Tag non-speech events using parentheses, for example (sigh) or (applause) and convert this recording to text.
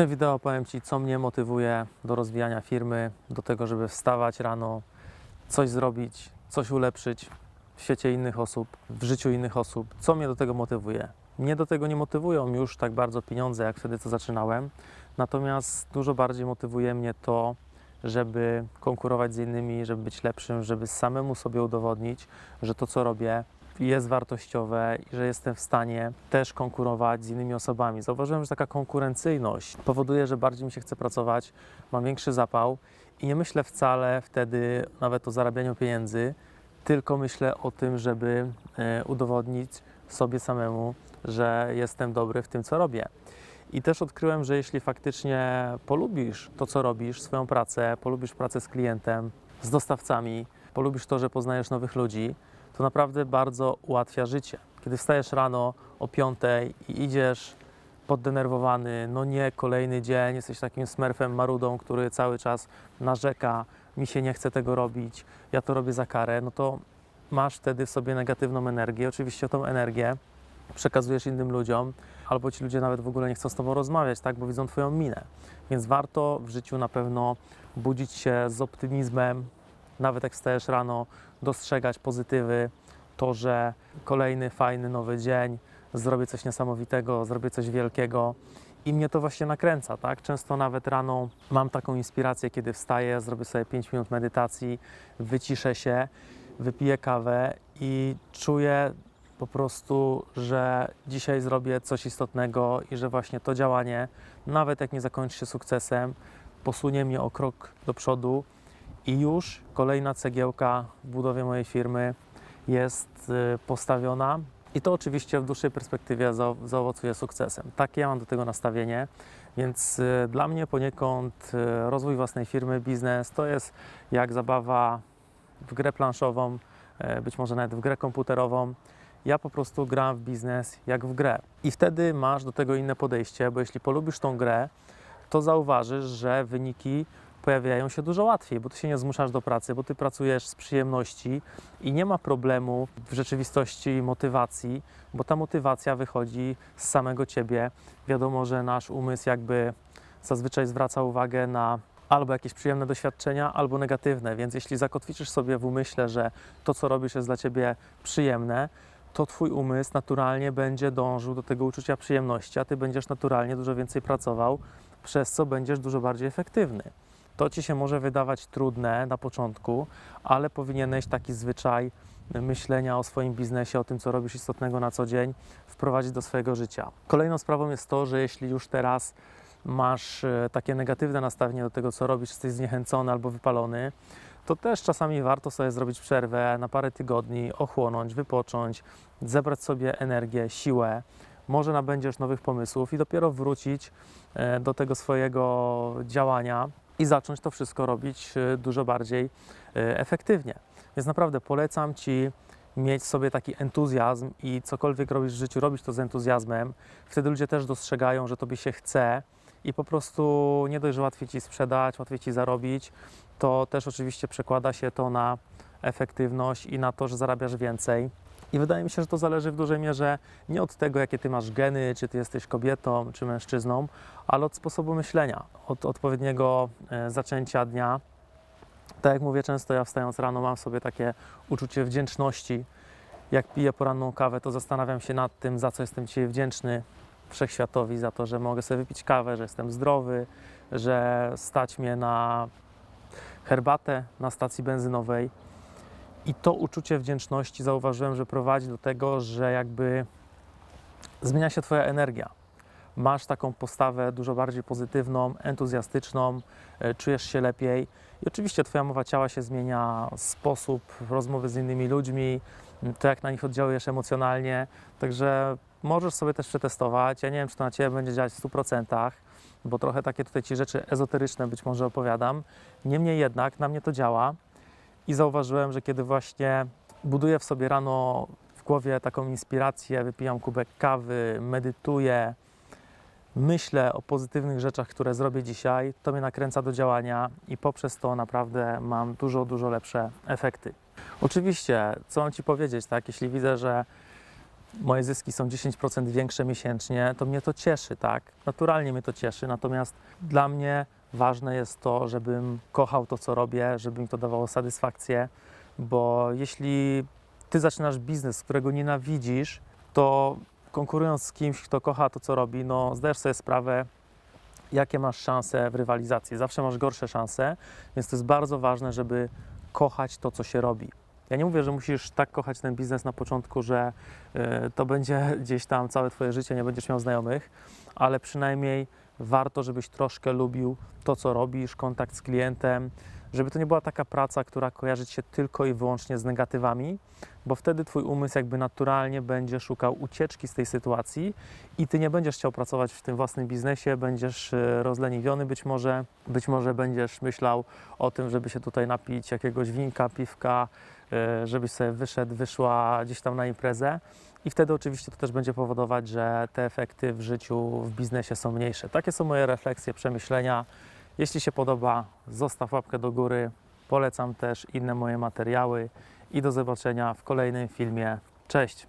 tym wideo powiem Ci, co mnie motywuje do rozwijania firmy, do tego, żeby wstawać rano, coś zrobić, coś ulepszyć w świecie innych osób, w życiu innych osób. Co mnie do tego motywuje? Mnie do tego nie motywują już tak bardzo pieniądze, jak wtedy, co zaczynałem. Natomiast dużo bardziej motywuje mnie to, żeby konkurować z innymi, żeby być lepszym, żeby samemu sobie udowodnić, że to, co robię, jest wartościowe i że jestem w stanie też konkurować z innymi osobami. Zauważyłem, że taka konkurencyjność powoduje, że bardziej mi się chce pracować, mam większy zapał i nie myślę wcale wtedy nawet o zarabianiu pieniędzy, tylko myślę o tym, żeby e, udowodnić sobie samemu, że jestem dobry w tym, co robię. I też odkryłem, że jeśli faktycznie polubisz to, co robisz, swoją pracę, polubisz pracę z klientem, z dostawcami, polubisz to, że poznajesz nowych ludzi, to naprawdę bardzo ułatwia życie. Kiedy wstajesz rano o 5 i idziesz poddenerwowany, no nie, kolejny dzień, jesteś takim smerfem marudą, który cały czas narzeka, mi się nie chce tego robić, ja to robię za karę, no to masz wtedy w sobie negatywną energię. Oczywiście tą energię przekazujesz innym ludziom, albo ci ludzie nawet w ogóle nie chcą z tobą rozmawiać, tak, bo widzą twoją minę. Więc warto w życiu na pewno budzić się z optymizmem, nawet jak wstajesz rano, dostrzegać pozytywy, to, że kolejny fajny nowy dzień, zrobię coś niesamowitego, zrobię coś wielkiego. I mnie to właśnie nakręca, tak? Często nawet rano mam taką inspirację, kiedy wstaję, zrobię sobie 5 minut medytacji, wyciszę się, wypiję kawę i czuję po prostu, że dzisiaj zrobię coś istotnego i że właśnie to działanie, nawet jak nie zakończy się sukcesem, posunie mnie o krok do przodu i już kolejna cegiełka w budowie mojej firmy jest y, postawiona. I to oczywiście w dłuższej perspektywie za- zaowocuje sukcesem. Takie ja mam do tego nastawienie, więc y, dla mnie poniekąd y, rozwój własnej firmy, biznes to jest jak zabawa w grę planszową, e, być może nawet w grę komputerową. Ja po prostu gram w biznes jak w grę. I wtedy masz do tego inne podejście, bo jeśli polubisz tą grę, to zauważysz, że wyniki pojawiają się dużo łatwiej, bo ty się nie zmuszasz do pracy, bo ty pracujesz z przyjemności i nie ma problemu w rzeczywistości motywacji, bo ta motywacja wychodzi z samego ciebie. Wiadomo, że nasz umysł jakby zazwyczaj zwraca uwagę na albo jakieś przyjemne doświadczenia, albo negatywne, więc jeśli zakotwiczysz sobie w umyśle, że to, co robisz, jest dla ciebie przyjemne, to twój umysł naturalnie będzie dążył do tego uczucia przyjemności, a ty będziesz naturalnie dużo więcej pracował, przez co będziesz dużo bardziej efektywny. To ci się może wydawać trudne na początku, ale powinieneś taki zwyczaj myślenia o swoim biznesie, o tym, co robisz istotnego na co dzień, wprowadzić do swojego życia. Kolejną sprawą jest to, że jeśli już teraz masz e, takie negatywne nastawienie do tego, co robisz, jesteś zniechęcony albo wypalony, to też czasami warto sobie zrobić przerwę na parę tygodni, ochłonąć, wypocząć, zebrać sobie energię, siłę. Może nabędziesz nowych pomysłów i dopiero wrócić e, do tego swojego działania i zacząć to wszystko robić e, dużo bardziej e, efektywnie. Więc naprawdę polecam Ci mieć sobie taki entuzjazm i cokolwiek robisz w życiu, robić to z entuzjazmem. Wtedy ludzie też dostrzegają, że Tobie się chce i po prostu nie dość, że łatwiej Ci sprzedać, łatwiej Ci zarobić, to też oczywiście przekłada się to na efektywność i na to, że zarabiasz więcej. I wydaje mi się, że to zależy w dużej mierze nie od tego, jakie ty masz geny, czy ty jesteś kobietą, czy mężczyzną, ale od sposobu myślenia, od odpowiedniego e, zaczęcia dnia. Tak jak mówię często, ja wstając rano mam sobie takie uczucie wdzięczności. Jak piję poranną kawę, to zastanawiam się nad tym, za co jestem dzisiaj wdzięczny wszechświatowi, za to, że mogę sobie wypić kawę, że jestem zdrowy, że stać mnie na herbatę na stacji benzynowej. I to uczucie wdzięczności zauważyłem, że prowadzi do tego, że jakby zmienia się Twoja energia. Masz taką postawę dużo bardziej pozytywną, entuzjastyczną, e, czujesz się lepiej. I oczywiście Twoja mowa ciała się zmienia, sposób rozmowy z innymi ludźmi, to jak na nich oddziałujesz emocjonalnie. Także możesz sobie też przetestować. Ja nie wiem, czy to na Ciebie będzie działać w 100%, bo trochę takie tutaj Ci rzeczy ezoteryczne być może opowiadam. Niemniej jednak na mnie to działa i zauważyłem, że kiedy właśnie buduję w sobie rano w głowie taką inspirację, wypijam kubek kawy, medytuję, myślę o pozytywnych rzeczach, które zrobię dzisiaj, to mnie nakręca do działania i poprzez to naprawdę mam dużo, dużo lepsze efekty. Oczywiście, co mam Ci powiedzieć, tak? Jeśli widzę, że moje zyski są 10% większe miesięcznie, to mnie to cieszy, tak? Naturalnie mnie to cieszy, natomiast dla mnie ważne jest to, żebym kochał to, co robię, żeby mi to dawało satysfakcję, bo jeśli ty zaczynasz biznes, którego nienawidzisz, to konkurując z kimś, kto kocha to, co robi, no zdajesz sobie sprawę, jakie masz szanse w rywalizacji. Zawsze masz gorsze szanse, więc to jest bardzo ważne, żeby kochać to, co się robi. Ja nie mówię, że musisz tak kochać ten biznes na początku, że y, to będzie (laughs) gdzieś tam całe Twoje życie, nie będziesz miał znajomych, ale przynajmniej warto, żebyś troszkę lubił to, co robisz, kontakt z klientem, żeby to nie była taka praca, która kojarzy się tylko i wyłącznie z negatywami, bo wtedy Twój umysł jakby naturalnie będzie szukał ucieczki z tej sytuacji i Ty nie będziesz chciał pracować w tym własnym biznesie, będziesz y, rozleniwiony być może, być może będziesz myślał o tym, żeby się tutaj napić jakiegoś winka, piwka, y, żebyś sobie wyszedł, wyszła gdzieś tam na imprezę. I wtedy oczywiście to też będzie powodować, że te efekty w życiu, w biznesie są mniejsze. Takie są moje refleksje, przemyślenia. Jeśli się podoba, zostaw łapkę do góry. Polecam też inne moje materiały i do zobaczenia w kolejnym filmie. Cześć!